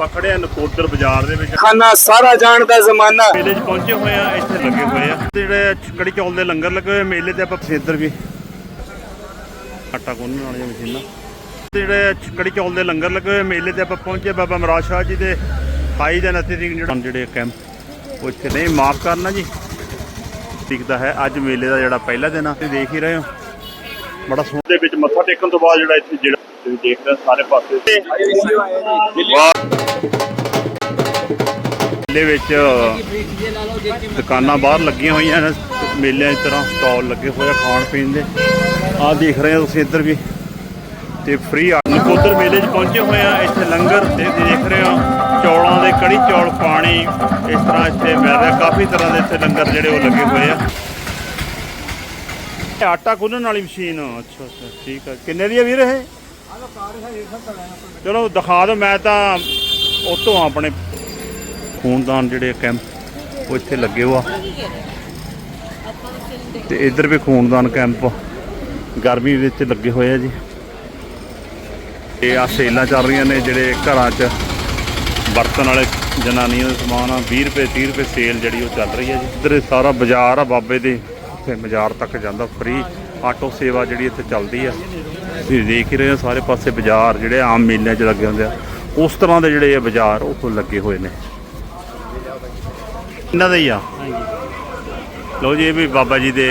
ਆਪਾਂ ਖੜੇ ਆ ਨਕੋਦਰ ਬਾਜ਼ਾਰ ਦੇ ਵਿੱਚ। ਖਾਨਾ ਸਾਰਾ ਜਾਣ ਦਾ ਜ਼ਮਾਨਾ। ਮੇਲੇ 'ਚ ਪਹੁੰਚੇ ਹੋਏ ਆ ਇੱਥੇ ਲੱਗੇ ਹੋਏ ਆ। ਤੇ ਜਿਹੜੇ ਕੜੀ ਚੌਲ ਦੇ ਲੰਗਰ ਲੱਗੇ ਹੋਏ ਆ, ਮੇਲੇ ਤੇ ਆਪਾਂ ਇੱਧਰ ਵੀ। ਆਟਾ ਗੁੰਨਣ ਵਾਲੀਆਂ ਮਸ਼ੀਨਾਂ। ਤੇ ਜਿਹੜੇ ਕੜੀ ਚੌਲ ਦੇ ਲੰਗਰ ਲੱਗੇ ਹੋਏ ਆ, ਮੇਲੇ ਤੇ ਆਪਾਂ ਪਹੁੰਚੇ ਬਾਬਾ ਮਹਾਰਾਜ ਸ਼ਾਹ ਜੀ ਦੇ 28 ਦਿਨ ਅਤੇ ਜਿਹੜਾ ਜਿਹੜੇ ਕੈਂਪ ਉਹ ਇੱਥੇ ਨਹੀਂ ਮਾਫ ਕਰਨਾ ਜੀ। ਦਿਖਦਾ ਹੈ ਅੱਜ ਮੇਲੇ ਦਾ ਜਿਹੜਾ ਪਹਿਲਾ ਦਿਨ ਆ। ਤੁਸੀਂ ਦੇਖ ਹੀ ਰਹੇ ਹੋ। ਬੜਾ ਸੋਹਣਾ। ਦੇ ਵਿੱਚ ਮੱਥਾ ਟੇਕਣ ਤੋਂ ਬਾਅਦ ਜਿਹੜਾ ਇੱਥੇ ਜਿਹੜਾ ਤੁਸੀਂ ਦੇਖ ਰਹੇ ਸਾਰੇ ਪਾਸੇ ਮੇਲੇ ਵਿੱਚ ਦੁਕਾਨਾਂ ਬਾਹਰ ਲੱਗੀਆਂ ਹੋਈਆਂ ਨੇ, ਮੇਲਿਆਂ ਦੀ ਤਰ੍ਹਾਂ ਸਟਾਲ ਲੱਗੇ ਹੋਏ ਆ ਖਾਣ ਪੀਣ ਦੇ। ਆਹ ਦੇਖ ਰਹੇ ਹੋ ਤੁਸੀਂ ਇੱਧਰ ਵੀ। ਤੇ ਫ੍ਰੀ ਨਕੋਦਰ ਮੇਲੇ 'ਚ ਪਹੁੰਚੇ ਹੋਏ ਆ, ਇੱਥੇ ਲੰਗਰ ਤੇ ਦੇਖ ਰਹੇ ਹੋ, ਚੌਲਾਂ ਦੇ ਕੜੀ ਚੌਲ ਪਾਣੀ, ਇਸ ਤਰ੍ਹਾਂ ਇੱਥੇ ਮਿਲ ਰਿਹਾ, ਕਾਫੀ ਤਰ੍ਹਾਂ ਦੇ ਇੱਥੇ ਲੰਗਰ ਜਿਹੜੇ ਉਹ ਲੱਗੇ ਹੋਏ ਆ। ਆਟਾ ਗੁੰਨਣ ਵਾਲੀ ਮਸ਼ੀਨ ਅੱਛਾ ਅੱਛਾ, ਠੀਕ ਆ। ਕਿੰਨੇ ਦੀ ਆ ਵੀਰ ਇਹ? ਚਲੋ ਦਿਖਾ ਦਿਓ, ਮੈਂ ਤਾਂ ਉਤੋਂ ਆਪਣੇ ਖੂਨਦਾਨ ਜਿਹੜੇ ਕੈਂਪ ਉਹ ਇੱਥੇ ਲੱਗੇ ਹੋਆ ਤੇ ਇੱਧਰ ਵੀ ਖੂਨਦਾਨ ਕੈਂਪ ਗਰਮੀ ਵਿੱਚ ਲੱਗੇ ਹੋਏ ਆ ਜੀ। ਇਹ ਆ ਸੇਲਾਂ ਚੱਲ ਰਹੀਆਂ ਨੇ ਜਿਹੜੇ ਘਰਾਂ 'ਚ ਵਰਤਣ ਵਾਲੇ ਜਨਾਨੀਆਂ ਦੇ ਸਮਾਨ ਆ। 20 ਰੁਪਏ 30 ਰੁਪਏ ਸੇਲ ਜਿਹੜੀ ਉਹ ਚੱਲ ਰਹੀ ਹੈ ਜੀ। ਇੱਧਰ ਸਾਰਾ ਬਾਜ਼ਾਰ ਆ ਬਾਬੇ ਦੇ। ਉੱਥੇ ਬਾਜ਼ਾਰ ਤੱਕ ਜਾਂਦਾ ਫ੍ਰੀ ਆਟੋ ਸੇਵਾ ਜਿਹੜੀ ਇੱਥੇ ਚੱਲਦੀ ਆ। ਤੁਸੀਂ ਦੇਖ ਹੀ ਰਹੇ ਹੋ, ਸਾਰੇ ਪਾਸੇ ਬਾਜ਼ਾਰ ਜਿਹੜੇ ਆਮ ਮੇਲਿਆਂ 'ਚ ਲੱਗੇ ਹੁੰਦੇ ਆ। ਉਸ ਤਰ੍ਹਾਂ ਦੇ ਜਿਹੜੇ ਇਹ ਬਾਜ਼ਾਰ ਉਹ ਲੱਗੇ ਹੋਏ ਨੇ। ਇਹਨਾਂ ਦਾ ਹੀ ਆ। ਲੋ ਜੀ, ਇਹ ਵੀ ਬਾਬਾ ਜੀ ਦੇ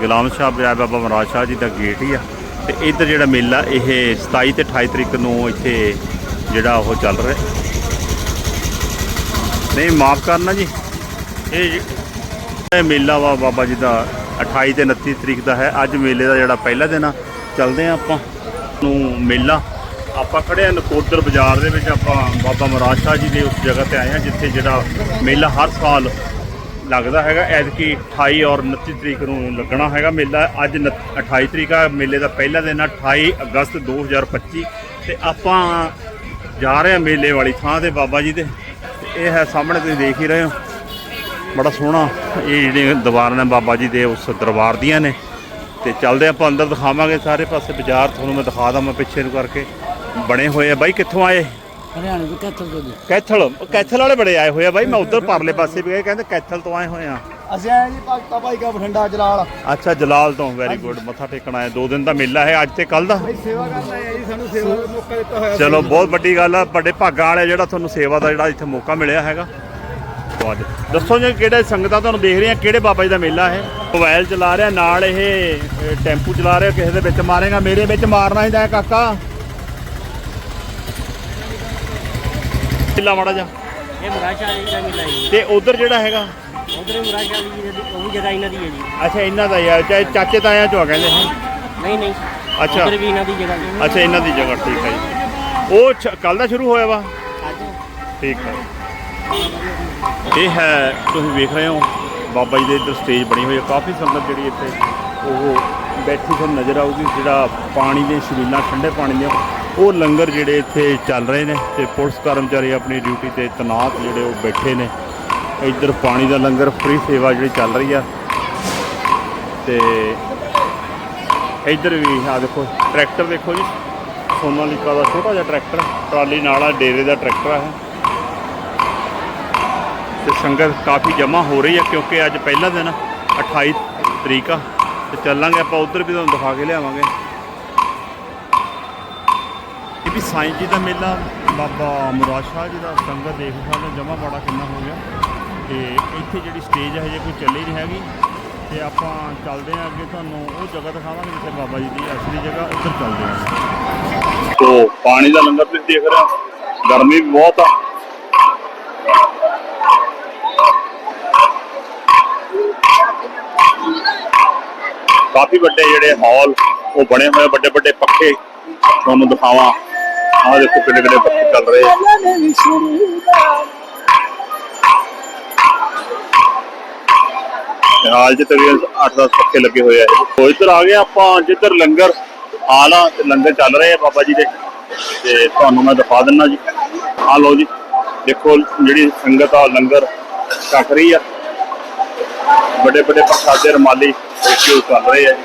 ਗੁਲਾਮ ਸ਼ਾਹ ਬਾਜ਼ਾਰ ਬਾਬਾ ਮਹਾਰਾਜ ਸ਼ਾਹ ਜੀ ਦਾ ਗੇਟ ਹੀ ਆ। ਤੇ ਇੱਧਰ ਜਿਹੜਾ ਮੇਲਾ, ਇਹ 27 ਤੇ 28 ਤਰੀਕ ਨੂੰ ਇੱਥੇ ਜਿਹੜਾ ਉਹ ਚੱਲ ਰਿਹਾ। ਨਹੀਂ, ਮਾਫ ਕਰਨਾ ਜੀ। ਇਹ ਇਹ ਮੇਲਾ ਵਾ ਬਾਬਾ ਜੀ ਦਾ 28 ਤੇ 29 ਤਰੀਕ ਦਾ ਹੈ। ਅੱਜ ਮੇਲੇ ਦਾ ਜਿਹੜਾ ਪਹਿਲਾ ਦਿਨ ਆ। ਚੱਲਦੇ ਆ ਆਪਾਂ। ਨੂੰ ਮੇਲਾ। ਆਪਾਂ ਖੜੇ ਆ ਨਕੋਦਰ ਬਾਜ਼ਾਰ ਦੇ ਵਿੱਚ, ਆਪਾਂ ਬਾਬਾ ਮਹਾਰਾਜ ਸ਼ਾਹ ਜੀ ਦੇ ਉਸ ਜਗ੍ਹਾ ਤੇ ਆਏ ਆ, ਜਿੱਥੇ ਜਿਹੜਾ ਮੇਲਾ ਹਰ ਸਾਲ ਲੱਗਦਾ ਹੈਗਾ। ਐਤਕੀ 28 ਔਰ 29 ਤਰੀਕ ਨੂੰ ਲੱਗਣਾ ਹੈਗਾ ਮੇਲਾ। ਅੱਜ ਉਨ- 28 ਤਰੀਕ ਆ, ਮੇਲੇ ਦਾ ਪਹਿਲਾ ਦਿਨ ਆ 28 ਅਗਸਤ 2025 ਤੇ ਆਪਾਂ ਜਾ ਰਹੇ ਆ ਮੇਲੇ ਵਾਲੀ ਥਾਂ ਤੇ ਬਾਬਾ ਜੀ ਦੇ। ਇਹ ਹੈ ਸਾਹਮਣੇ ਤੁਸੀਂ ਦੇਖ ਹੀ ਰਹੇ ਹੋ। ਬੜਾ ਸੋਹਣਾ ਇਹ ਜਿਹੜੇ ਦੀਵਾਰਾਂ ਨੇ ਬਾਬਾ ਜੀ ਦੇ, ਉਸ ਦਰਬਾਰ ਦੀਆਂ ਨੇ। ਤੇ ਚੱਲਦੇ ਆਪਾਂ ਅੰਦਰ ਦਿਖਾਵਾਂਗੇ ਸਾਰੇ ਪਾਸੇ ਬਾਜ਼ਾਰ ਤੁਹਾਨੂੰ ਮੈਂ ਦਿਖਾ ਦਾਂ ਮੈਂ ਪਿੱਛੇ ਨੂੰ ਕਰਕੇ। ਬਣੇ ਹੋਏ ਆ ਬਾਈ ਕਿੱਥੋਂ ਆਏ? ਹਰਿਆਣੇ ਦੇ ਕੱਥਲ ਤੋਂ ਜੀ। ਕੈਥਲ ਕੈਥਲ ਵਾਲੇ ਬੜੇ ਆਏ ਹੋਏ ਆ ਬਾਈ ਮੈਂ ਉਧਰ ਪਰਲੇ ਪਾਸੇ ਵੀ ਗਏ ਕਹਿੰਦੇ ਕੈਥਲ ਤੋਂ ਆਏ ਹੋਏ ਆ। ਅਸੀਂ ਆਏ ਜੀ ਭਗਤਾ ਭਾਈ ਕਾ ਬਠਿੰਡਾ ਜਲਾਲ। ਅੱਛਾ ਜਲਾਲ ਤੋਂ ਵੈਰੀ ਗੁੱਡ ਮੱਥਾ ਟੇਕਣ ਆਏ ਦੋ ਦਿਨ ਦਾ ਮੇਲਾ ਹੈ ਅੱਜ ਤੇ ਕੱਲ ਦਾ। ਸੇਵਾ ਕਰਨ ਆਏ ਆ ਜੀ ਸਾਨੂੰ ਸੇਵਾ ਦਾ ਮੌਕਾ ਦਿੱਤਾ ਹੋਇਆ ਚਲੋ ਬਹੁਤ ਵੱਡੀ ਗੱਲ ਆ ਵੱਡੇ ਭਾਗਾਂ ਵਾਲੇ ਜਿਹੜਾ ਤੁਹਾਨੂੰ ਸੇਵਾ ਦਾ ਜਿਹੜਾ ਇੱਥੇ ਮੌਕਾ ਮਿਲਿਆ ਹੈਗਾ। ਅੱਜ ਦੱਸੋ ਜੀ ਕਿਹੜੇ ਸੰਗਤਾਂ ਤੁਹਾਨੂੰ ਦੇਖ ਰਹੀਆਂ? ਕਿਹੜੇ ਬਾਬਾ ਜੀ ਦਾ ਮੇਲਾ ਹੈ ਮੋਬਾਈਲ ਚਲਾ ਰਿਹਾ ਨਾਲ ਇਹ ਟੈਂਪੂ ਚਲਾ ਰਿਹਾ ਕਿਸੇ ਦੇ ਵਿੱਚ ਮਾਰੇਗਾ ਮੇਰੇ ਵਿੱਚ ਮਾਰਨਾ ਹੀ ਦਾ ਕਾਕਾ। ਢਿੱਲਾ ਮਾੜਾ ਜਾ ਇਹ ਮੁਰਾਸ਼ਾ ਜੀ ਦਾ ਮਿਲਾ ਜੀ। ਤੇ ਉਧਰ ਜਿਹੜਾ ਹੈਗਾ? ਉਧਰ ਮੁਰਾਸ਼ਾ ਜੀ ਦੀ ਉਹ ਵੀ ਜਗ੍ਹਾ ਇਹਨਾਂ ਦੀ ਹੈ ਜੀ। ਅੱਛਾ ਇਹਨਾਂ ਦਾ ਯਾਰ ਚਾਹੇ ਚਾਚੇ ਤਾਇਆਂ ਚੋਂ ਕਹਿੰਦੇ ਹੈ ਨਹੀਂ ਨਹੀਂ। ਅੱਛਾ। ਉਧਰ ਵੀ ਇਹਨਾਂ ਦੀ ਜਗ੍ਹਾ ਅੱਛਾ ਇਹਨਾਂ ਦੀ ਜਗ੍ਹਾ ਠੀਕ ਹੈ ਜੀ। ਉਹ ਕੱਲ ਦਾ ਸ਼ੁਰੂ ਹੋਇਆ ਵਾ? ਅੱਜ ਠੀਕ ਹੈ। ਇਹ ਹੈ ਤੁਸੀਂ ਵੇਖ ਰਹੇ ਹੋ, ਬਾਬਾ ਜੀ ਦੇ ਇੱਧਰ ਸਟੇਜ ਬਣੀ ਹੋਈ ਹੈ। ਕਾਫੀ ਸੰਗਤ ਜਿਹੜੀ ਇੱਥੇ ਉਹ ਬੈਠੀ ਤੁਹਾਨੂੰ ਨਜ਼ਰ ਆਊਗੀ, ਜਿਹੜਾ ਪਾਣੀ ਦੇ ਛਬੀਲਾਂ ਠੰਡੇ ਪਾਣੀ ਦੀਆਂ, ਉਹ ਲੰਗਰ ਜਿਹੜੇ ਇੱਥੇ ਚੱਲ ਰਹੇ ਨੇ ਤੇ ਪੁਲਿਸ ਕਰਮਚਾਰੀ ਆਪਣੀ ਡਿਊਟੀ ਤੇ ਤਨਾਤ ਜਿਹੜੇ ਉਹ ਬੈਠੇ ਨੇ। ਇੱਧਰ ਪਾਣੀ ਦਾ ਲੰਗਰ ਫ੍ਰੀ ਸੇਵਾ ਜਿਹੜੀ ਚੱਲ ਰਹੀ ਆ। ਤੇ ਇੱਧਰ ਵੀ ਆ ਦੇਖੋ ਟਰੈਕਟਰ ਦੇਖੋ ਜੀ। ਸੋਨਾਲੀਕਾ ਦਾ ਛੋਟਾ ਜਿਹਾ ਟਰੈਕਟਰ ਟਰਾਲੀ ਨਾਲ ਆ, ਡੇਰੇ ਦਾ ਟਰੈਕਟਰ ਆ ਤੇ ਸੰਗਤ ਕਾਫੀ ਜਮ੍ਹਾਂ ਹੋ ਰਹੀ ਹੈ ਕਿਉਂਕਿ ਅੱਜ ਪਹਿਲਾ ਦਿਨ ਆ, 28 ਤਰੀਕ ਆ ਤੇ ਚੱਲਾਂਗੇ ਆਪਾਂ ਉਧਰ ਵੀ ਤੁਹਾਨੂੰ ਦਿਖਾ ਕੇ ਲਿਆਵਾਂਗੇ। ਇਹ ਵੀ ਸਾਈਂ ਜੀ ਦਾ ਮੇਲਾ ਬਾਬਾ ਮੁਰਾਦ ਸ਼ਾਹ ਜੀ ਦਾ ਸੰਗਤ ਦੇਖ ਸਕਦੇ ਹੋ ਜਮ੍ਹਾਂ ਬੜਾ ਕਿੰਨਾ ਹੋ ਗਿਆ। ਤੇ ਇੱਥੇ ਜਿਹੜੀ ਸਟੇਜ ਹੈ ਹਜੇ ਕੋਈ ਚੱਲੀ ਨਹੀਂ ਹੈਗੀ। ਤੇ ਆਪਾਂ ਚੱਲਦੇ ਹਾਂ ਅੱਗੇ ਤੁਹਾਨੂੰ ਉਹ ਜਗ੍ਹਾ ਦਿਖਾਵਾਂਗੇ ਜਿੱਥੇ ਬਾਬਾ ਜੀ ਦੀ ਅਸਲੀ ਜਗ੍ਹਾ ਉੱਧਰ ਚੱਲਦੇ ਹਾਂ। ਤੋ ਪਾਣੀ ਦਾ ਲੰਗਰ ਤੁਸੀਂ ਦੇਖ ਰਹੇ ਹੋ ਗਰਮੀ ਵੀ ਬਹੁਤ ਆ। ਕਾਫੀ ਵੱਡੇ ਜਿਹੜੇ ਹਾਲ ਉਹ ਬਣੇ ਹੋਏ ਆ, ਵੱਡੇ ਵੱਡੇ ਪੱਖੇ। ਤੁਹਾਨੂੰ ਦਿਖਾਵਾਂ। ਆਹ ਦੇਖੋ ਕਿੰਨੇ ਕਿੰਨੇ ਪੱਖੇ ਚੱਲ ਰਹੇ ਹਾਲ ਚ ਤਕਰੀਬਨ 8-10 ਪੱਖੇ ਲੱਗੇ ਹੋਏ ਆ ਉਹ ਇੱਧਰ ਆ ਗਏ ਆਪਾਂ ਜਿੱਧਰ ਲੰਗਰ ਹਾਲ ਆ ਤੇ ਲੰਗਰ ਚੱਲ ਰਹੇ ਆ ਬਾਬਾ ਜੀ ਦੇ। ਤੇ ਤੁਹਾਨੂੰ ਮੈਂ ਦਿਖਾ ਦਿੰਨਾ ਜੀ। ਆ ਲਓ ਜੀ ਦੇਖੋ ਜਿਹੜੀ ਸੰਗਤ ਆ ਲੰਗਰ ਛਕ ਰਹੀ ਆ। ਵੱਡੇ ਵੱਡੇ ਪ੍ਰਸ਼ਾਦੇ ਰਮਾਲੀ ਦੇਖਿਓ ਚੱਲ ਰਹੇ ਆ ਜੀ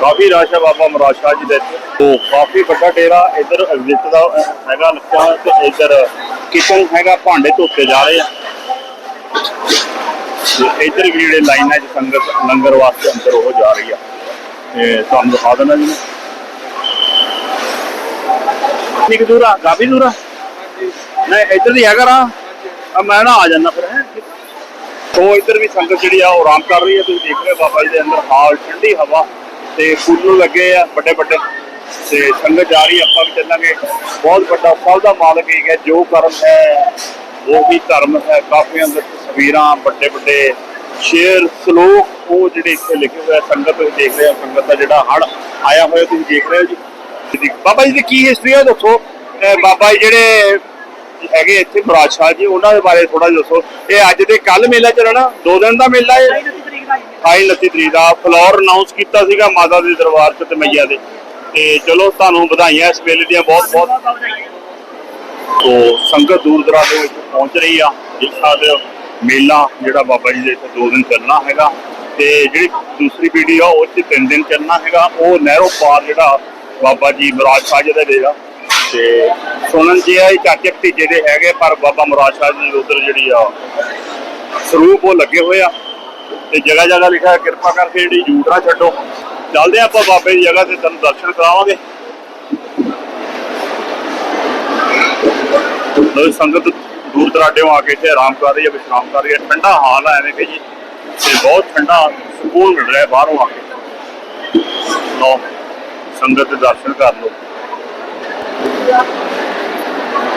ਕਾਫੀ ਰਸ਼ ਬਾਬਾ ਮਰਾਜ ਸ਼ਾਹ ਜੀ ਦੇ ਤੋਂ ਕਾਫੀ ਵੱਡਾ ਡੇਰਾ ਇੱਧਰ ਐਗਜ਼ਿਟ ਦਾ ਹੈਗਾ ਲੱਗਾ ਤੇ ਇੱਧਰ ਕਿਚਨ ਹੈਗਾ, ਭਾਂਡੇ ਧੋਤੇ ਜਾ ਰਹੇ ਆ। ਤੇ ਇੱਧਰ ਵੀ ਜਿਹੜੇ ਲਾਈਨਾਂ 'ਚ ਸੰਗਤ, ਲੰਗਰ ਵਾਸਤੇ ਅੰਦਰ ਉਹ ਜਾ ਰਹੀ ਆ। ਤੇ ਤੁਹਾਨੂੰ ਦਿਖਾ ਦਿੰਦਾ ਜੀ ਕਿੰਨੀ ਦੂਰ ਆ? ਕਾਫੀ ਦੂਰ ਆ? ਨਹੀਂ ਇੱਧਰ ਦੀ ਹੈਗਾ ਰਾ ਆ ਮੈਂ ਨਾ ਆ ਜਾਂਦਾ ਫਿਰ, ਹੈ। ਸੋ ਇੱਧਰ ਵੀ ਸੰਗਤ ਜਿਹੜੀ ਆ, ਉਹ ਆਰਾਮ ਕਰ ਰਹੀ ਹੈ। ਤੁਸੀਂ ਦੇਖ ਰਹੇ ਹੋ ਬਾਬਾ ਜੀ ਦੇ ਅੰਦਰ ਹਾਲ, ਠੰਡੀ ਹਵਾ ਤੇ ਫੁੱਲ ਲੱਗੇ ਆ ਵੱਡੇ ਵੱਡੇ। ਤੇ ਸੰਗਤ ਜਾ ਰਹੀ ਆਪਾਂ ਵੀ ਚੱਲਾਂਗੇ। ਬਹੁਤ ਵੱਡਾ ਸਭ ਦਾ ਮਾਲਕ ਹੀ ਹੈ, ਜੋ ਕਰਮ ਹੈ, ਉਹ ਹੀ ਧਰਮ ਹੈ। ਕਾਫੀ ਅੰਦਰ ਤਸਵੀਰਾਂ, ਵੱਡੇ ਵੱਡੇ ਸ਼ੇਰ, ਸ਼ਲੋਕ, ਉਹ ਜਿਹੜੇ ਇੱਥੇ ਲਿਖੇ ਹੋਏ ਆ, ਸੰਗਤ ਤੁਸੀਂ ਦੇਖ ਰਹੇ ਹੋ, ਸੰਗਤ ਦਾ ਜਿਹੜਾ ਹੜ ਆਇਆ ਹੋਇਆ ਤੁਸੀਂ ਦੇਖ ਰਹੇ ਹੋ ਜੀ। ਬਾਬਾ ਜੀ ਦੀ ਕੀ ਹਿਸਟਰੀ ਹੈ ਦੱਸੋ। ਬਾਬਾ ਜੀ ਜਿਹੜੇ ਹੈਗੇ ਇੱਥੇ ਸ਼ਾਹ ਜੀ ਉਹਨਾਂ ਦੇ ਬਾਰੇ ਥੋੜਾ ਜਿਹਾ ਦੱਸੋ। ਇਹ ਅੱਜ ਦੇ ਕੱਲ ਮੇਲਾ ਚੱਲਣਾ ਦੋ ਦਿਨ ਦਾ ਮੇਲਾ ਹੈ 28 29 ਤਰੀਕ ਦਾ ਫਲੋਰ ਅਨਾਉਂਸ ਕੀਤਾ ਸੀਗਾ ਮਾਤਾ ਦੇ ਦਰਬਾਰ ਚ ਤੇ ਮਈਆ ਦੇ। ਤੇ ਚਲੋ ਤੁਹਾਨੂੰ ਵਧਾਈਆਂ ਇਸ ਮੇਲੇ ਦੀਆਂ ਬਹੁਤ ਬਹੁਤ। ਤੋਂ ਸੰਗਤ ਦੂਰ ਦਰਾਜ ਦੇ ਵਿੱਚ ਪਹੁੰਚ ਰਹੀ ਆ ਦੇਖ ਸਕਦੇ ਹੋ ਮੇਲਾ ਜਿਹੜਾ ਬਾਬਾ ਜੀ ਦੇ ਇੱਥੇ ਦੋ ਦਿਨ ਚੱਲਣਾ ਹੈਗਾ। ਤੇ ਜਿਹੜੀ ਦੂਸਰੀ ਵੀਡੀਓ ਆ ਉਹ ਚ ਤਿੰਨ ਦਿਨ ਚੱਲਣਾ ਹੈਗਾ। ਉਹ ਨਹਿਰੋ ਪਾਰ ਜਿਹੜਾ ਬਾਬਾ ਜੀ ਮਰਾਜ ਸ਼ਾਹ ਜੀ ਦਾ ਡੇਰਾ ਤੇ ਸੁਣਨ ਚ ਇਹ ਚਾਚੇ ਭਤੀਜੇ ਦੇ ਹੈਗੇ, ਪਰ ਬਾਬਾ ਮਰਾਜ ਸ਼ਾਹ ਜੀ ਉਧਰ ਜਿਹੜੀ ਆ, ਸਰੂਪ ਉਹ ਲੱਗੇ ਹੋਏ ਆ। ਤੇ ਜਗ੍ਹਾ ਜਗ੍ਹਾ ਲਿਖਿਆ ਕਿਰਪਾ ਕਰਕੇ ਜਿਹੜੀ ਝੂਠ ਨਾ ਛੱਡੋ। ਚੱਲਦੇ ਆਪਾਂ ਬਾਬੇ ਦੀ ਜਗ੍ਹਾ ਤੇ, ਤੁਹਾਨੂੰ ਦਰਸ਼ਨ ਕਰਾਵਾਂਗੇ। ਲੋ ਸੰਗਤ ਦੂਰ ਦਰਾਡਿਓਂ ਆ ਕੇ ਇੱਥੇ ਆਰਾਮ ਕਰ ਰਹੀ ਹੈ ਵਿਸ਼ਰਾਮ ਕਰ ਰਹੀ ਹੈ ਠੰਡਾ ਹਾਲ ਹੈ ਐਵੇਂ ਕਿ ਜੀ, ਤੇ ਬਹੁਤ ਠੰਡਾ ਸਕੂਨ ਮਿਲ ਰਿਹਾ ਬਾਹਰੋਂ ਆ ਕੇ। ਲੋ ਸੰਗਤ ਦੇ ਦਰਸ਼ਨ ਕਰ ਲੋ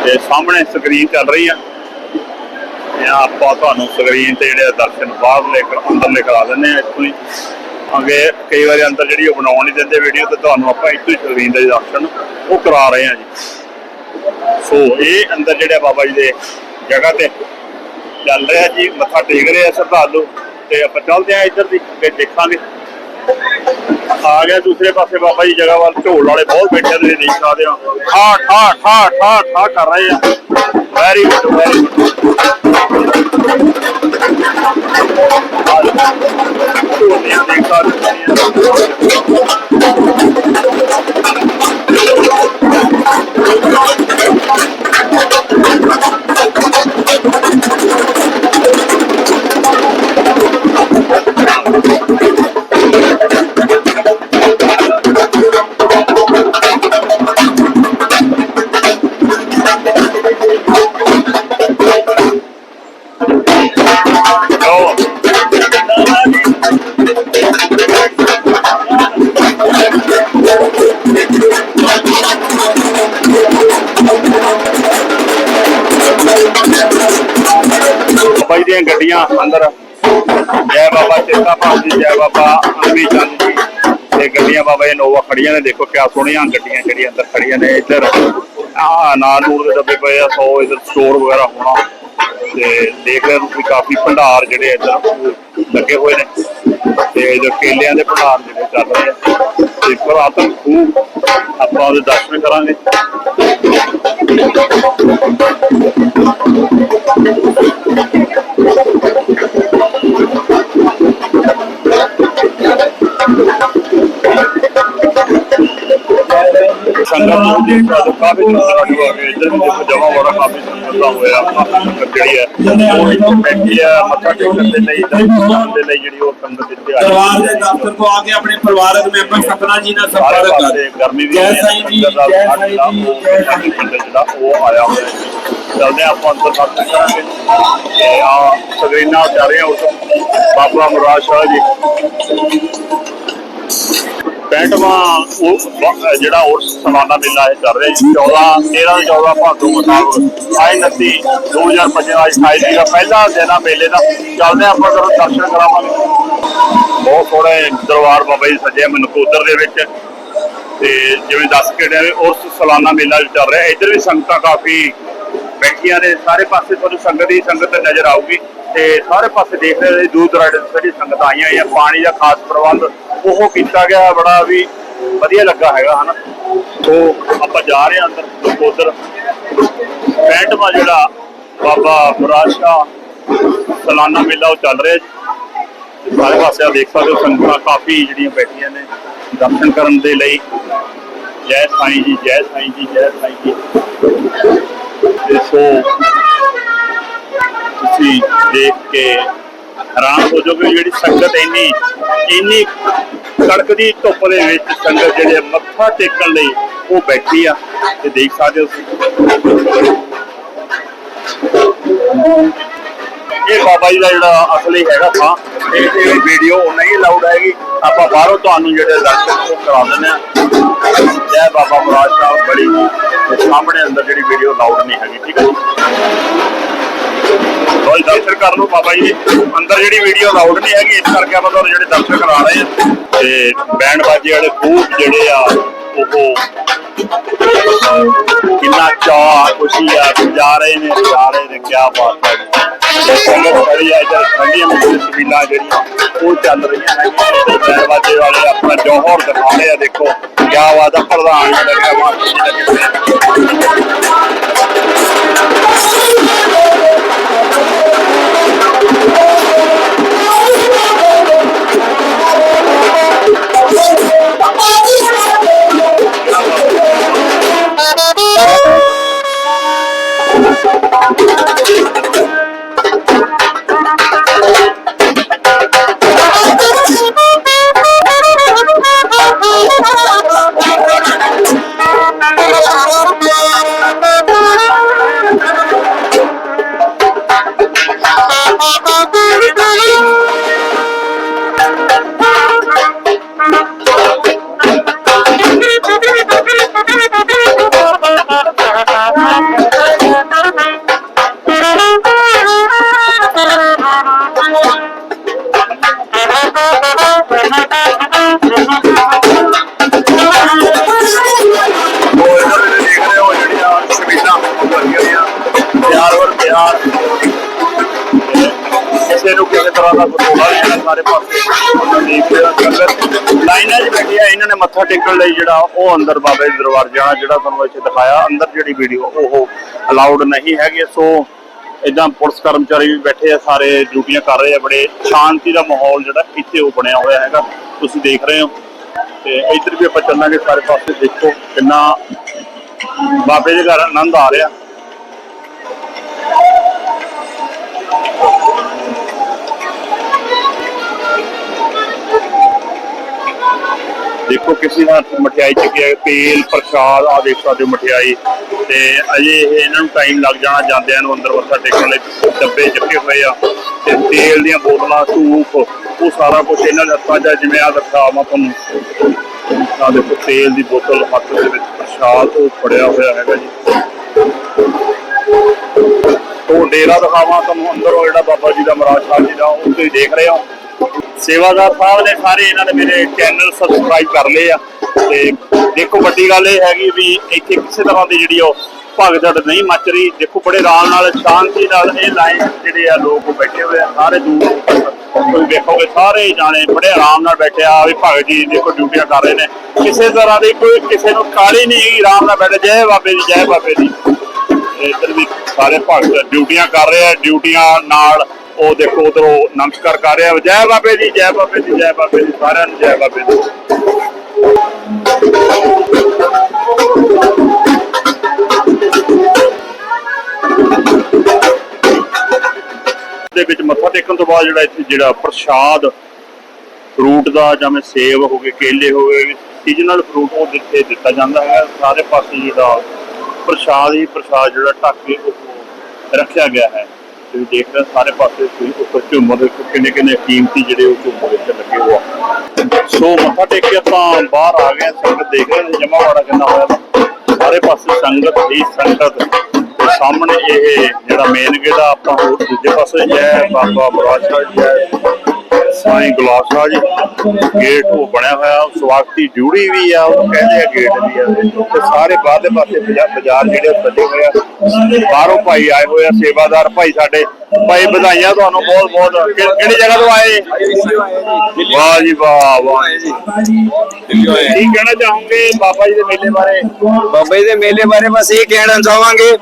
ਤੇ ਸਾਹਮਣੇ ਸਕਰੀਨ ਚੱਲ ਰਹੀ ਆ। ਇਹ ਆਪਾਂ ਤੁਹਾਨੂੰ ਸਕਰੀਨ ਤੇ ਜਿਹੜੇ ਦਰਸ਼ਨ ਬਾਹਰ ਲੈ ਕੇ ਅੰਦਰ ਲੈ ਕਰਾ ਦਿੰਦੇ ਆ ਇੱਥੋਂ ਹੀ। ਅੱਗੇ ਕਈ ਵਾਰੀ ਅੰਦਰ ਜਿਹੜੀ ਉਹ ਬਣਾਉਣ ਨਹੀਂ ਦਿੰਦੇ ਵੀਡੀਓ ਤੇ ਤੁਹਾਨੂੰ ਆਪਾਂ ਇੱਥੋਂ ਹੀ ਸਕਰੀਨ ਦੇ ਦਰਸ਼ਨ ਉਹ ਕਰਾ ਰਹੇ ਆ ਜੀ। ਸੋ ਇਹ ਅੰਦਰ ਜਿਹੜੇ ਬਾਬਾ ਜੀ ਦੇ ਜਗ੍ਹਾ ਤੇ ਚੱਲ ਰਿਹਾ ਜੀ, ਮੱਥਾ ਟੇਕ ਰਹੇ ਆ ਸ਼ਰਧਾਲੂ। ਤੇ ਆਪਾਂ ਚੱਲਦੇ ਆ ਇੱਧਰ ਦੀ, ਅੱਗੇ ਦੇਖਾਂਗੇ। ਆ ਗਿਆ ਦੂਸਰੇ ਪਾਸੇ ਬਾਬਾ ਜੀ ਜਗ੍ਹਾ ਵੱਲ ਢੋਲ ਵਾਲੇ ਬਹੁਤ ਬੈਠੇ ਆ, ਤੁਸੀਂ ਦੇਖ ਸਕਦੇ ਹੋ ਠਾ ਠਾ ਠਾ ਠਾ ਠਾ ਕਰ ਰਹੇ ਆ ਵੈਰੀ ਗੁੱਡ ਵੈਰੀ ਗੁੱਡ ਦੀਆਂ ਗੱਡੀਆਂ ਅੰਦਰ। ਜੈ ਬਾਬਾ ਚੇਤਾ ਭਾਜੀ ਜੈ ਬਾਬਾ ਅੰਮੀ ਚੰਦ ਜੀ। ਤੇ ਗੱਡੀਆਂ ਬਾਬਾ ਜੀ ਨੋਵਾ ਖੜੀਆਂ ਨੇ, ਦੇਖੋ ਕਿਆ ਸੋਹਣੀਆਂ ਗੱਡੀਆਂ ਜਿਹੜੀਆਂ ਅੰਦਰ ਖੜੀਆਂ ਨੇ ਇੱਧਰ। ਆ ਨਾਲ ਨੂਰ ਦੇ ਡੱਬੇ ਪਏ ਆ 100 ਇੱਧਰ ਸਟੋਰ ਵਗੈਰਾ ਹੋਣਾ। ਤੇ ਦੇਖ ਰਹੇ ਤੁਸੀਂ ਕਾਫੀ ਭੰਡਾਰ ਜਿਹੜੇ ਇੱਧਰ ਲੱਗੇ ਹੋਏ ਨੇ। ਤੇ ਇੱਧਰ ਕੇਲਿਆਂ ਦੇ ਭੰਡਾਰ ਜਿਹੜੇ ਚੱਲ ਰਹੇ ਆ। ਤੇ ਪੁਰਾਤਨ ਖੂਬ ਆਪਾਂ ਉਹਦੇ ਦਰਸ਼ਨ ਕਰਾਂਗੇ। ਸੰਗਤ ਤਾਂ ਕਾਫੀ ਸੰਗਤ ਹੋ। ਗਈ ਇੱਧਰ ਵੀ ਜਮਾ ਬੜਾ ਕਾਫੀ ਸੰਗਤ ਦਾ ਹੋਇਆ। ਜਿਹੜੀ ਹੈ ਉਹ ਇੱਥੇ ਬੈਠੀ ਹੈ ਮੱਥਾ ਟੇਕਣ ਦੇ ਲਈ ਦਰਸ਼ਨ ਦੇ ਲਈ ਜਿਹੜੀ ਉਹ ਸੰਗਤ ਇੱਥੇ ਆਈ ਦਰਬਾਰ ਦੇ ਦਫ਼ਤਰ ਤੋਂ ਆ ਕੇ ਆਪਣੇ ਪਰਿਵਾਰਕ ਮੈਂਬਰ ਸਤਨਾ ਜੀ ਨਾਲ ਸੰਪਰਕ ਪਾਸੇ ਕਰ। ਗਰਮੀ ਵੀ ਜੈ ਸਾਈਂ ਜੀ, ਦਾ ਜੈ ਸਾਈਂ ਜੀ, ਜਿਹੜਾ ਜੈ ਉਹ ਸਾਈਂ ਪਿੰਡ ਜਿਹੜਾ ਉਹ ਆਇਆ ਹੋਇਆ ਚੱਲਦੇ ਆਪਾਂ ਅੰਦਰ ਦਰਸ਼ਨ ਕਰਾਂਗੇ ਤੇ ਆ ਸਕਰੀਨਾਂ ਉਤਾਰ ਹਾਂ ਉਸ ਬਾਬਾ ਮੁਰਾਦ ਸ਼ਾਹ ਜੀ। 65ਵਾਂ ਉਹ ਜਿਹੜਾ ਉਹ ਸਾਲਾਨਾ ਮੇਲਾ ਇਹ ਚੱਲ ਰਿਹਾ ਜੀ 14 13 14 ਭਾਦੋਂ ਮੁਤਾਬਕ ਆਈ 29 2025 ਦਾ 28 ਤਰੀਕ ਦਾ ਪਹਿਲਾ ਦਿਨ ਆ ਮੇਲੇ ਦਾ, ਚੱਲਦੇ ਆਪਾਂ ਜਦੋਂ ਦਰਸ਼ਨ ਕਰਾਵਾਂਗੇ। ਬਹੁਤ ਸੋਹਣੇ ਦਰਬਾਰ ਬਾਬਾ ਜੀ ਸਜੇ ਮਨਕੋਦਰ ਦੇ ਵਿੱਚ। ਤੇ ਜਿਵੇਂ ਦੱਸ ਕੇ ਡਿਆ ਉਸ ਸਾਲਾਨਾ ਮੇਲਾ ਚੱਲ ਰਿਹਾ। ਇੱਧਰ ਵੀ ਸੰਗਤਾਂ ਕਾਫੀ ਬੈਠੀਆਂ ਨੇ। ਸਾਰੇ ਪਾਸੇ ਤੁਹਾਨੂੰ ਸੰਗਤ ਹੀ ਸੰਗਤ ਨਜ਼ਰ ਆਊਗੀ। ਤੇ ਸਾਰੇ ਪਾਸੇ ਦੇਖ ਰਹੇ ਦੂਰ ਦਰਾਡੇ ਤੋਂ ਸਾਰੀ ਸੰਗਤ ਆਈਆਂ ਹੋਈਆਂ। ਪਾਣੀ ਦਾ ਖਾਸ ਪ੍ਰਬੰਧ ਉਹ ਕੀਤਾ ਗਿਆ ਬੜਾ ਵੀ ਵਧੀਆ ਲੱਗਾ ਹੈਗਾ, ਹਨਾ? ਸੋ ਆਪਾਂ ਜਾ ਰਹੇ ਹਾਂ ਅੰਦਰ ਉਧਰ। ਪੈਂਟਮਾ ਜਿਹੜਾ ਬਾਬਾ ਮੁਰਾਦ ਸ਼ਾਹ ਮੇਲਾ ਉਹ ਚੱਲ ਰਿਹਾ ਜੀ। ਸਾਰੇ ਪਾਸੇ ਆ ਦੇਖ ਸਕਦੇ ਹੋ, ਸੰਗਤਾਂ ਕਾਫੀ ਜਿਹੜੀਆਂ ਬੈਠੀਆਂ ਨੇ। ਦਰਸ਼ਨ ਕਰਨ ਦੇ ਲਈ। ਜੈ ਸਾਈਂ ਜੀ, ਜੈ ਸਾਈਂ ਜੀ, ਜੈ ਸਾਈਂ ਜੀ। ਤੇ ਸੋ ਤੁਸੀਂ ਦੇਖ ਕੇ ਹੈਰਾਨ ਹੋ ਜਾਓਗੇ ਜਿਹੜੀ ਸੰਗਤ ਇੰਨੀ ਇੰਨੀ ਕੜਕਦੀ ਧੁੱਪ ਦੇ ਵਿੱਚ ਸੰਗਤ ਜਿਹੜੇ ਮੱਥਾ ਟੇਕਣ ਲਈ ਉਹ ਬੈਠੀ ਆ, ਤੇ ਦੇਖ ਸਕਦੇ ਹੋ ਇਹ ਬਾਬਾ ਜੀ ਦਾ ਜਿਹੜਾ ਅਸਲੀ ਹੈਗਾ ਥਾਂ, ਇਹ ਵੀਡੀਓ ਨਹੀਂ ਲਾਊਡ ਹੈਗੀ। ਆਪਾਂ ਬਾਹਰੋਂ ਤੁਹਾਨੂੰ ਜਿਹੜੇ ਦਰਸ਼ਨ ਉਹ ਕਰਾ ਦਿੰਦੇ ਆ ਜੈ ਬਾਬਾ ਮੁਰਾਦ ਸਾਹਿਬ, ਬੜੀ ਸਾਹਮਣੇ ਅੰਦਰ ਜਿਹੜੀ ਵੀਡੀਓ ਲਾਊਡ ਨਹੀਂ ਹੈਗੀ, ਠੀਕ ਹੈ ਜੀ। ਕੋਈ ਦਰਸ਼ਨ ਕਰ ਲਓ ਬਾਬਾ ਜੀ। ਅੰਦਰ ਜਿਹੜੀ ਵੀਡੀਓ ਲਾਊਡ ਨਹੀਂ ਹੈਗੀ, ਇਸ ਕਰਕੇ ਆਪਾਂ ਤੁਹਾਨੂੰ ਜਿਹੜੇ ਦਰਸ਼ਨ ਕਰਾ ਰਹੇ ਆ ਤੇ ਬੈਂਡ ਬਾਜੇ ਵਾਲੇ ਖੂਬ ਜਿਹੜੇ ਆ, ਉਹ ਕਿੰਨਾ ਚਾਹ ਖੁਸ਼ੀ ਆ, ਜਾ ਰਹੇ ਨੇ, ਜਾ ਰਹੇ ਨੇ ਕੀ ਬਾਤ ਹੈ। ਤੇ ਖੜੀ ਆ ਇੱਧਰ ਠੰਡੀਆਂ ਤਸਵੀਰਾਂ ਜਿਹੜੀਆਂ, ਉਹ ਚੱਲ ਰਹੀਆਂ ਨੇ। ਤੇ ਵਾਲੇ ਆਪਣਾ ਜੋਹਰ ਦਿਖਾਉਂਦੇ ਆ, ਦੇਖੋ ਕੀ ਬਾਤ ਆ, ਪ੍ਰਧਾਨ ਜੀ ਲੱਗਿਆ ਮਾਸਟਰ ਜੀ ਲੱਗੇ ਦਾ ਬਰੋਲਾ ਨਹੀਂ ਸਾਰੇ ਪਾਸੇ ਉਹਨਾਂ ਦੇਖ ਰਹੇ ਲਾਈਨਾਂ 'ਚ ਬੈਠੀ ਆ ਇਹਨਾਂ ਨੇ ਮੱਥਾ ਟੇਕਣ ਲਈ ਜਿਹੜਾ ਉਹ ਅੰਦਰ ਬਾਬਾ ਦੇ ਦਰਬਾਰ ਜਾਣਾ ਜਿਹੜਾ ਤੁਹਾਨੂੰ ਇੱਥੇ ਦਿਖਾਇਆ ਅੰਦਰ ਜਿਹੜੀ ਵੀਡੀਓ ਉਹ ਅਲਾਉਡ ਨਹੀਂ ਹੈਗੀ ਸੋ ਇਦਾਂ ਪੁਲਿਸ ਕਰਮਚਾਰੀ ਵੀ ਬੈਠੇ ਆ ਸਾਰੇ ਡਿਊਟੀਆਂ ਕਰ ਰਹੇ ਆ ਬੜੇ ਸ਼ਾਂਤੀ ਦਾ ਮਾਹੌਲ ਜਿਹੜਾ ਇੱਥੇ ਉਹ ਬਣਿਆ ਹੋਇਆ ਹੈਗਾ ਤੁਸੀਂ ਦੇਖ ਰਹੇ ਹੋ ਤੇ ਇੱਧਰ ਵੀ ਆਪਾਂ ਚੱਲਾਂਗੇ ਸਾਰੇ ਪਾਸੇ ਦੇਖੋ ਕਿੰਨਾ ਬਾਬੇ ਦੇ ਘਰ ਆਨੰਦ ਆ ਰਿਹਾ। ਦੇਖੋ ਕਿਸੇ ਦਾ ਮਠਿਆਈ ਚੱਕਿਆ ਤੇਲ, ਪ੍ਰਸ਼ਾਦ ਆ ਦੇਖ ਸਕਦੇ ਹੋ ਮਠਿਆਈ। ਤੇ ਅਜੇ ਇਹ ਇਹਨਾਂ ਨੂੰ ਟਾਈਮ ਲੱਗ ਜਾਣਾ, ਜਾਂਦਿਆਂ ਨੂੰ ਅੰਦਰ ਮੱਥਾ ਟੇਕਣ ਲਈ। ਡੱਬੇ ਚੱਕੇ ਹੋਏ ਆ ਤੇ ਤੇਲ ਦੀਆਂ ਬੋਤਲਾਂ, ਸੂਪ, ਉਹ ਸਾਰਾ ਕੁਝ ਇਹਨਾਂ ਦੇ ਹੱਥਾਂ 'ਚ ਜਿਵੇਂ ਆ ਦਿਖਾਵਾਂ ਤੁਹਾਨੂੰ। ਆ ਦੇਖੋ, ਤੇਲ ਦੀ ਬੋਤਲ ਹੱਥ ਦੇ ਵਿੱਚ, ਪ੍ਰਸ਼ਾਦ ਉਹ ਫੜਿਆ ਹੋਇਆ ਹੈਗਾ ਜੀ। ਉਹ ਡੇਰਾ ਦਿਖਾਵਾਂ ਤੁਹਾਨੂੰ, ਅੰਦਰੋਂ ਜਿਹੜਾ ਬਾਬਾ ਜੀ ਦਾ ਮਹਾਰਾਜ ਸਾਹਿਬ ਜੀ ਦਾ, ਉਹ ਤੁਸੀਂ ਦੇਖ ਰਹੇ ਹੋ। ਸੇਵਾਦਾਰ ਸਾਹਿਬ ਨੇ ਸਾਰੇ ਇਹਨਾਂ ਨੇ ਮੇਰੇ ਚੈਨਲ ਸਬਸਕ੍ਰਾਈਬ ਕਰ ਲਏ ਆ। ਤੇ ਦੇਖੋ, ਵੱਡੀ ਗੱਲ ਇਹ ਹੈਗੀ ਵੀ ਇੱਥੇ ਕਿਸੇ ਤਰ੍ਹਾਂ ਦੀ ਜਿਹੜੀ ਉਹ ਭਗਦੜ ਨਹੀਂ ਮੱਚ ਰਹੀ। ਦੇਖੋ, ਬੜੇ ਆਰਾਮ ਨਾਲ, ਸ਼ਾਂਤੀ ਨਾਲ ਇਹ ਲਾਈਨ ਜਿਹੜੇ ਆ ਲੋਕ ਬੈਠੇ ਹੋਏ ਆ, ਸਾਰੇ ਦੂਰ ਦੂਰ ਤੁਸੀਂ ਦੇਖੋਗੇ ਸਾਰੇ ਜਾਣੇ ਬੜੇ ਆਰਾਮ ਨਾਲ ਬੈਠੇ ਆ। ਵੀ ਭਗਤ ਜੀ ਦੇਖੋ ਡਿਊਟੀਆਂ ਕਰ ਰਹੇ ਨੇ। ਕਿਸੇ ਤਰ੍ਹਾਂ ਦੀ ਕੋਈ ਕਿਸੇ ਨੂੰ ਕਾਲੀ ਨਹੀਂ ਹੈਗੀ, ਆਰਾਮ ਨਾਲ ਬੈਠੇ। ਜੈ ਬਾਬੇ ਦੀ ਜੈ ਬਾਬੇ ਦੀ ਇੱਧਰ ਵੀ ਸਾਰੇ ਭਗਤ ਡਿਊਟੀਆਂ ਕਰ ਰਹੇ ਆ ਡਿਊਟੀਆਂ ਨਾਲ ਉਹ ਦੇਖੋ ਉਧਰੋਂ ਨਮਸਕਾਰ ਕਰ ਰਿਹਾ ਜੈ ਬਾਬੇ ਜੀ, ਜੈ ਬਾਬੇ ਜੀ, ਜੈ ਬਾਬੇ ਜੀ। ਸਾਰਿਆਂ ਨੂੰ ਜੈ ਬਾਬੇ ਦੀ ਦੇ ਵਿੱਚ ਮੱਥਾ ਟੇਕਣ ਤੋਂ ਬਾਅਦ ਜਿਹੜਾ ਇੱਥੇ ਜਿਹੜਾ ਪ੍ਰਸ਼ਾਦ ਫਰੂਟ ਦਾ ਜਿਵੇਂ ਸੇਬ ਹੋ ਗਏ, ਕੇਲੇ ਹੋ ਗਏ ਸੀਜ਼ਨਲ ਫਰੂਟ ਉਹ ਦਿੱਤੇ ਦਿੱਤਾ ਜਾਂਦਾ ਹੈ। ਸਾਰੇ ਪਾਸੇ ਜਿਹੜਾ ਪ੍ਰਸ਼ਾਦ ਹੀ ਪ੍ਰਸ਼ਾਦ ਜਿਹੜਾ ਢੱਕ ਕੇ ਰੱਖਿਆ ਗਿਆ ਹੈ। ਤੁਸੀਂ ਦੇਖ ਸਾਰੇ ਪਾਸੇ ਤੁਸੀਂ ਉੱਪਰ ਝੂਮਰ ਦੇ ਕਿੰਨੇ ਕਿੰਨੇ ਕੀਮਤੀ ਜਿਹੜੇ ਉਹ ਝੂਮਰ ਵਿੱਚ ਲੱਗੇ ਹੋਏ ਸੋ ਮੱਥਾ ਟੇਕ ਕੇ ਆਪਾਂ ਬਾਹਰ ਆ ਗਏ ਸੰਗਤ ਦੇਖ ਰਹੇ ਜਮਾ ਵਾੜਾ ਕਿੰਨਾ ਹੋਇਆ ਸਾਰੇ ਪਾਸੇ ਸੰਗਤ ਹੀ ਸੰਗਤ ਤੇ ਸਾਹਮਣੇ ਇਹ ਜਿਹੜਾ ਮੇਨ ਗੇਟ ਆ ਆਪਾਂ ਉਹ ਦੂਜੇ ਪਾਸੇ ਜੈ ਬਾਬਾ ਮੁਰਾਦ ਸਾਹਿਬ ਜੀ ਜੈ ਸਾਈਂ ਗੁਲਾਬ ਸਾਹਿਬ ਜੀ। ਗੇਟ ਉਹ ਬਣਿਆ ਹੋਇਆ ਸਵਾਗਤੀ ਜੂੜੀ ਵੀ ਆ ਉਹ ਕਹਿੰਦੇ ਆ ਗੇਟ ਵੀ ਆ। ਤੇ ਸਾਰੇ ਬਾਹਰਲੇ ਪਾਸੇ ਬਾਜ਼ਾਰ ਜਿਹੜੇ ਉਹ ਸਜੇ ਹੋਏ ਆ। ਬਾਹਰੋਂ ਭਾਈ ਆਏ ਹੋਏ ਆ ਸੇਵਾਦਾਰ ਭਾਈ ਸਾਡੇ। ਭਾਈ ਵਧਾਈਆਂ ਤੁਹਾਨੂੰ ਬਹੁਤ ਬਹੁਤ। ਕਿਹੜੀ ਜਗ੍ਹਾ ਤੋਂ ਆਏ? ਵਾਹ ਜੀ ਵਾਹ ਵਾਹ। ਕੀ ਕਹਿਣਾ ਚਾਹੋਗੇ ਬਾਬਾ ਜੀ ਦੇ ਮੇਲੇ ਬਾਰੇ? ਬਾਬੇ ਦੇ ਮੇਲੇ ਬਾਰੇ ਬਸ ਇਹ ਕਹਿਣਾ ਚਾਹਾਂਗੇ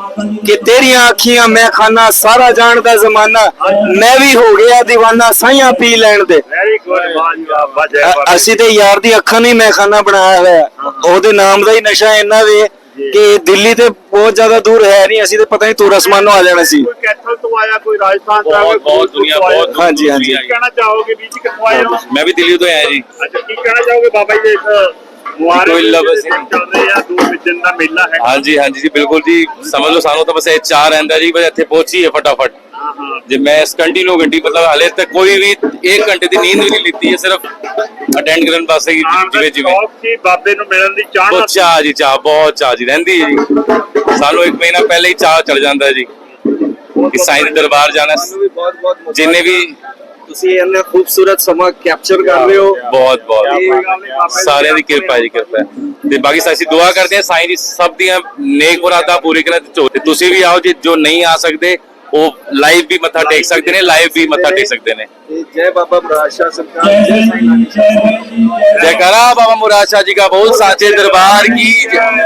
ਕਿ ਤੇਰੀਆਂ ਅੱਖੀਆਂ ਮੈਂ ਖਾਨਾ ਸਾਰਾ ਜਾਣਦਾ ਜ਼ਮਾਨਾ। ਮੈਂ ਵੀ ਹੋ ਗਿਆ دیਵਾਨਾ ਸਾਈਆਂ ਪੀ ਲੈਣ ਦੇ। ਵੈਰੀ ਗੁੱਡ ਬਾਬਾ ਜੈ ਅ- ਅਸੀਂ ਤੇ ਯਾਰ ਦੀ ਅੱਖਾਂ ਨਹੀਂ ਮੈਂ ਖਾਨਾ ਬਣਾਇਆ ਹੋਇਆ। ਉਹਦੇ ਨਾਮ ਦਾ ਹੀ ਨਸ਼ਾ ਇੰਨਾ ਵੇ ਕਿ ਦਿੱਲੀ ਤੇ ਬਹੁਤ ਜ਼ਿਆਦਾ ਦੂਰ ਹੈ ਨਹੀਂ ਅਸੀਂ ਤੇ ਪਤਾ ਨਹੀਂ ਤੂਰ ਅਸਮਾਨ ਨੂੰ ਆ ਜਾਣਾ ਸੀ। ਕੋਈ ਕੈਥਲ ਤੋਂ ਆਇਆ ਕੋਈ ਰਾਜਸਥਾਨ ਤੋਂ ਆਇਆ ਬਹੁਤ ਕੋਈ ਬਹੁਤ ਦੁਨੀਆ ਬਹੁਤ ਹਾਂਜੀ, ਹਾਂਜੀ। ਕੀ ਕਹਿਣਾ ਚਾਹੋਗੇ ਵੀਰ ਜੀ ਕਿੱਥੋਂ ਆਏ ਹੋ? ਮੈਂ ਵੀ ਦਿੱਲੀ ਤੋਂ ਆਇਆ ਜੀ। ਅੱਛਾ ਕੀ ਕਹਿਣਾ ਚਾਹੋਗੇ ਬਾਬਾ ਜੀ ਇਸ ਮੁਬਾਰਕ ਕੋਈ ਲਫ਼ਜ਼ ਜਿਹੜੇ ਦਿਨ ਚੱਲ ਰਹੇ ਆ ਦੋ ਦਿਨ ਦਾ ਮੇਲਾ ਹੈ ਹਾਂਜੀ ਹਾਂਜੀ ਜੀ ਬਿਲਕੁਲ ਜੀ। ਸਮਝ ਲਓ ਸਾਨੂੰ ਤਾਂ ਬਸ ਇਹ ਚਾਹ ਰਹਿੰਦਾ ਜੀ ਬਸ ਇੱਥੇ ਪਹੁੰਚੀਏ ਫਟਾਫਟ। ਹਾਂ ਹਾਂ ਜੇ ਮੈਂ ਇਸ ਕੰਟੀਨਿਊ ਘੰਟੀ ਮਤਲਬ ਹਲੇ ਤੱਕ ਕੋਈ ਵੀ 1 ਘੰਟੇ ਦੀ ਨੀਂਦ ਵੀ ਨਹੀਂ ਲਿੱਤੀ ਹੈ ਸਿਰਫ ਅਟੈਂਡ ਕਰਨ ਵਾਸਤੇ ਹੀ ਜਿਵੇਂ ਜਿਵੇਂ। ਸ਼ੌਕ ਸੀ ਬਾਬੇ ਨੂੰ ਮਿਲਣ ਦੀ ਚਾਹ ਬਹੁਤ ਚਾਹ ਜੀ ਚਾਹ ਬਹੁਤ ਚਾਹ ਜੀ ਰਹਿੰਦੀ ਹੈ ਜੀ। ਸਾਨੂੰ ਇੱਕ ਮਹੀਨਾ ਪਹਿਲੇ ਹੀ ਚਾਹ ਚੜ ਜਾਂਦਾ ਹੈ ਜੀ ਕਿ ਸਾਈਂ ਦੇ ਦਰਬਾਰ ਜਾਣਾ ਬਹੁਤ ਬਹੁਤ ਜਿੰਨੇ ਵੀ ਤੁਸੀਂ ਇੰਨਾ ਖੂਬਸੂਰਤ ਸਮਾਂ ਕੈਪਚਰ ਕਰ ਰਹੇ ਹੋ। ਬਹੁਤ ਬਹੁਤ। ਸਾਰਿਆਂ ਦੀ ਕਿਰਪਾ ਜੀ ਕਿਰਪਾ। ਤੇ ਬਾਕੀ ਅਸੀਂ ਦੁਆ ਕਰਦੇ ਹਾਂ ਸਾਈਂ ਜੀ ਸਭ ਦੀਆਂ ਨੇਕ ਮੁਰਾਦਾਂ ਪੂਰੀ ਕਰਨ ਤੇ ਤੁਸੀਂ ਵੀ ਆਓ ਜੀ ਜੋ ਨਹੀਂ ਆ ਸਕਦੇ ਉਹ ਲਾਈਵ ਵੀ ਮੱਥਾ ਟੇਕ ਸਕਦੇ ਨੇ ਲਾਈਵ ਵੀ ਮੱਥਾ ਟੇਕ ਸਕਦੇ ਨੇ। ਜੈ ਬਾਬਾ ਮੁਰਾਦ ਸਰਕਾਰ ਜੈ ਸਾਈਂ ਜੈਕਾਰਾ ਬਾਬਾ ਮੁਰਾਦ ਜੀ ਦਾ ਬਹੁਤ ਸਾਚੇ ਦਰਬਾਰ ਕੀ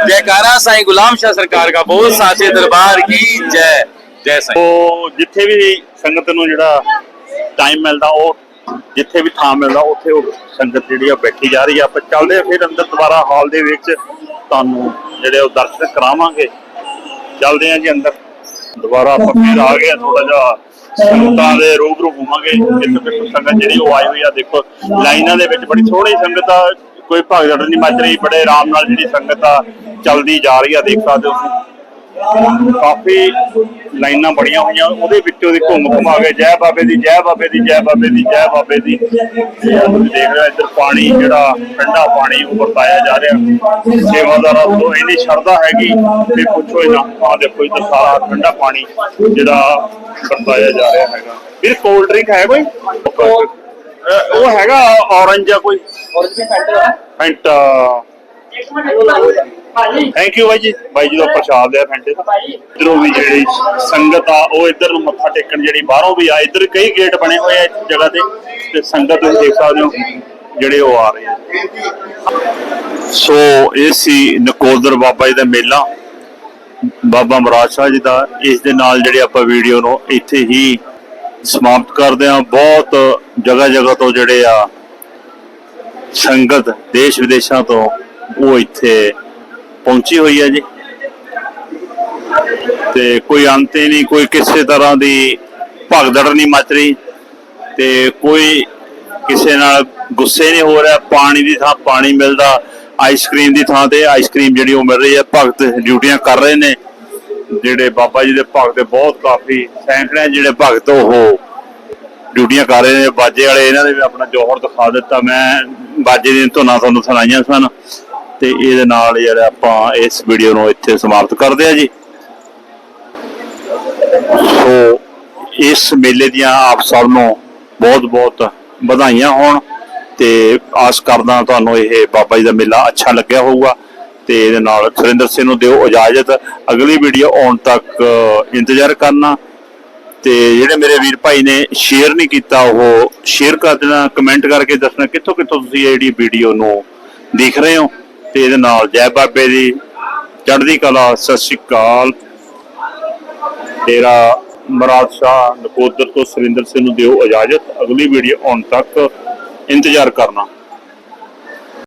ਜੈਕਾਰਾ ਸਾਈਂ ਗੁਲਾਮ ਸ਼ਾਹ ਸਰਕਾਰ ਦਾ ਬਹੁਤ ਸਾਚੇ ਦਰਬਾਰ ਕੀ ਜੈ। ਜੈ ਸਾਈਂ। ਉਹ ਜਿੱਥੇ ਵੀ ਸੰਗਤ ਨੂੰ ਜਿਹੜਾ ਟਾਈਮ ਮਿਲਦਾ ਉਹ ਜਿੱਥੇ ਵੀ ਥਾਂ ਮਿਲਦਾ ਉੱਥੇ ਉਹ ਸੰਗਤ ਜਿਹੜੀ ਆ ਬੈਠੀ ਜਾ ਰਹੀ ਆ। ਆਪਾਂ ਚੱਲਦੇ ਆ ਫਿਰ ਅੰਦਰ ਦੁਬਾਰਾ ਹਾਲ ਦੇ ਵਿੱਚ ਤੁਹਾਨੂੰ ਜਿਹੜੇ ਉਹ ਦਰਸ਼ਨ ਕਰਾਵਾਂਗੇ। ਚੱਲਦੇ ਆ ਜੀ ਅੰਦਰ। ਦੁਬਾਰਾ ਆਪਾਂ ਫਿਰ ਆ ਗਏ ਥੋੜਾ ਜਿਹਾ ਸੰਗਤਾਂ ਦੇ ਰੂਬਰੂ ਹੋਵਾਂਗੇ। ਕਿਤੇ ਕਿਤੇ ਸੰਗਤ ਜਿਹੜੀ ਉਹ ਆਈ ਹੋਈ ਆ ਦੇਖੋ ਲਾਈਨਾਂ ਦੇ ਵਿੱਚ ਬੜੀ ਸੋਹਣੀ ਸੰਗਤ ਆ। ਕੋਈ ਭਗਦੜ ਨਹੀਂ ਮੱਚ ਰਹੀ ਬੜੇ ਆਰਾਮ ਨਾਲ ਜਿਹੜੀ ਸੰਗਤ ਆ ਚੱਲਦੀ ਜਾ ਰਹੀ ਆ ਦੇਖ ਸਕਦੇ ਹੋ ਤੁਸੀਂ। ਕਾਫੀ ਲਾਈਨਾਂ ਬੜੀਆਂ ਹੋਈਆਂ ਉਹਦੇ ਵਿੱਚੋਂ ਦੀ ਘੁੰਮ ਘੁਮਾ ਕੇ ਜੈ ਬਾਬੇ ਦੀ ਜੈ ਬਾਬੇ ਦੀ ਜੈ ਬਾਬੇ ਦੀ ਜੈ ਬਾਬੇ ਦੀ। ਦੇਖ ਰਹੇ ਇੱਧਰ ਪਾਣੀ ਜਿਹੜਾ ਠੰਡਾ ਪਾਣੀ ਉਹ ਵਰਤਾਇਆ ਜਾ ਰਿਹਾ। ਸੇਵਾਦਾਰਾਂ ਤੋਂ ਇੰਨੀ ਸ਼ਰਧਾ ਹੈਗੀ ਵੀ ਪੁੱਛੋ ਹੀ ਨਾ ਆ ਦੇਖੋ ਇੱਧਰ ਸਾਰਾ ਠੰਡਾ ਪਾਣੀ ਜਿਹੜਾ ਵਰਤਾਇਆ ਜਾ ਰਿਹਾ ਹੈਗਾ। ਫਿਰ ਕੋਲਡ ਡਰਿੰਕ ਹੈ ਕੋਈ? ਉਹ ਹੈਗਾ ਔਰੰਜ ਜਾਂ ਕੋਈ? ਫੈਂਟਾ ਥੈਂਕ ਯੂ ਬਾਈ ਜੀ। ਬਾਈ ਜੀ ਦਾ ਪ੍ਰਸ਼ਾਦ ਹੈ ਫੈਂਟੇ ਇਧਰੋਂ ਵੀ ਜਿਹੜੀ ਸੰਗਤ ਆ ਉਹ ਇੱਧਰ ਨੂੰ ਮੱਥਾ ਟੇਕਣ ਜਿਹੜੀ ਬਾਹਰੋਂ ਵੀ ਆ ਇੱਧਰ ਕਈ ਗੇਟ ਬਣੇ ਹੋਏ ਆ ਇਸ ਜਗ੍ਹਾ ਤੇ। ਤੇ ਸੰਗਤ ਤੁਸੀਂ ਦੇਖ ਸਕਦੇ ਹੋ ਜਿਹੜੇ ਉਹ ਆ ਰਹੇ ਆ। ਸੋ ਇਹ ਸੀ ਨਕੋਦਰ ਬਾਬਾ ਜੀ ਦਾ ਮੇਲਾ। ਬਾਬਾ ਮਹਾਰਾਜ ਸ਼ਾਹ ਜੀ ਦਾ। ਇਸ ਦੇ ਨਾਲ ਜਿਹੜੇ ਆਪਾਂ ਵੀਡੀਓ ਨੂੰ ਇੱਥੇ ਹੀ ਸਮਾਪਤ ਕਰਦੇ ਹਾਂ। ਬਹੁਤ ਜਗ੍ਹਾ ਜਗ੍ਹਾ ਤੋਂ ਜਿਹੜੇ ਆ ਸੰਗਤ ਦੇਸ਼ ਵਿਦੇਸ਼ਾਂ ਤੋਂ ਉਹ ਇੱਥੇ ਪਹੁੰਚੀ ਹੋਈ ਹੈ ਜੀ। ਤੇ ਕੋਈ ਅੰਤ ਹੀ ਨਹੀਂ, ਕੋਈ ਕਿਸੇ ਤਰ੍ਹਾਂ ਦੀ ਭਗਦੜ ਨਹੀਂ ਮਚ ਰਹੀ। ਤੇ ਕੋਈ ਕਿਸੇ ਨਾਲ ਗੁੱਸੇ ਨਹੀਂ ਹੋ ਰਿਹਾ। ਪਾਣੀ ਦੀ ਥਾਂ ਪਾਣੀ ਮਿਲਦਾ, ਆਈਸਕ੍ਰੀਮ ਦੀ ਥਾਂ ਤੇ ਆਈਸਕ੍ਰੀਮ ਜਿਹੜੀ ਉਹ ਮਿਲ ਰਹੀ ਹੈ। ਭਗਤ ਡਿਊਟੀਆਂ ਕਰ ਰਹੇ ਨੇ। ਜਿਹੜੇ ਬਾਬਾ ਜੀ ਦੇ ਭਗਤ ਬਹੁਤ ਕਾਫੀ ਸੈਂਕੜੇ ਜਿਹੜੇ ਭਗਤ ਉਹ ਡਿਊਟੀਆਂ ਕਰ ਰਹੇ ਨੇ। ਬਾਜੇ ਵਾਲੇ ਇਹਨਾਂ ਨੇ ਵੀ ਆਪਣਾ ਜੋਹਰ ਦਿਖਾ ਦਿੱਤਾ। ਮੈਂ ਬਾਜੇ ਦੀਆਂ ਧੁਨਾਂ ਤੁਹਾਨੂੰ ਸੁਣਾਈਆਂ ਸਨ। ਤੇ ਇਹਦੇ ਨਾਲ ਜਿਹੜਾ ਆਪਾਂ ਇਸ ਵੀਡੀਓ ਨੂੰ ਇੱਥੇ ਸਮਾਪਤ ਕਰਦੇ ਆ ਜੀ। ਸੋ ਇਸ ਮੇਲੇ ਦੀਆਂ ਆਪ ਸਭ ਨੂੰ ਬਹੁਤ ਬਹੁਤ ਵਧਾਈਆਂ ਹੋਣ ਤੇ ਆਸ ਕਰਦਾ ਤੁਹਾਨੂੰ ਇਹ ਬਾਬਾ ਜੀ ਦਾ ਮੇਲਾ ਅੱਛਾ ਲੱਗਿਆ ਹੋਊਗਾ ਤੇ ਇਹਦੇ ਨਾਲ ਸੁਰਿੰਦਰ ਸਿੰਘ ਨੂੰ ਦਿਓ ਇਜਾਜ਼ਤ। ਅਗਲੀ ਵੀਡੀਓ ਆਉਣ ਤੱਕ ਇੰਤਜ਼ਾਰ ਕਰਨਾ। ਤੇ ਜਿਹੜੇ ਮੇਰੇ ਵੀਰ ਭਾਈ ਨੇ ਸ਼ੇਅਰ ਨਹੀਂ ਕੀਤਾ, ਉਹ ਸ਼ੇਅਰ ਕਰ ਦੇਣਾ ਕਮੈਂਟ ਕਰਕੇ ਦੱਸਣਾ ਕਿੱਥੋਂ ਕਿੱਥੋਂ ਤੁਸੀਂ ਇਹ ਜਿਹੜੀ ਵੀਡੀਓ ਨੂੰ ਦੇਖ ਰਹੇ ਹੋ। ਤੇ ਇਹਦੇ ਨਾਲ ਜੈ ਬਾਬੇ ਦੀ ਚੜ੍ਹਦੀ ਕਲਾ, ਸਤਿ ਸ਼੍ਰੀ ਅਕਾਲ। ਤੇਰਾ ਮਰਾਦ ਸ਼ਾਹ ਨਕੋਦਰ ਤੋਂ ਸੁਰਿੰਦਰ ਸਿੰਘ ਨੂੰ ਦਿਓ ਇਜਾਜ਼ਤ। ਅਗਲੀ ਵੀਡੀਓ ਆਉਣ ਤੱਕ ਇੰਤਜ਼ਾਰ ਕਰਨਾ।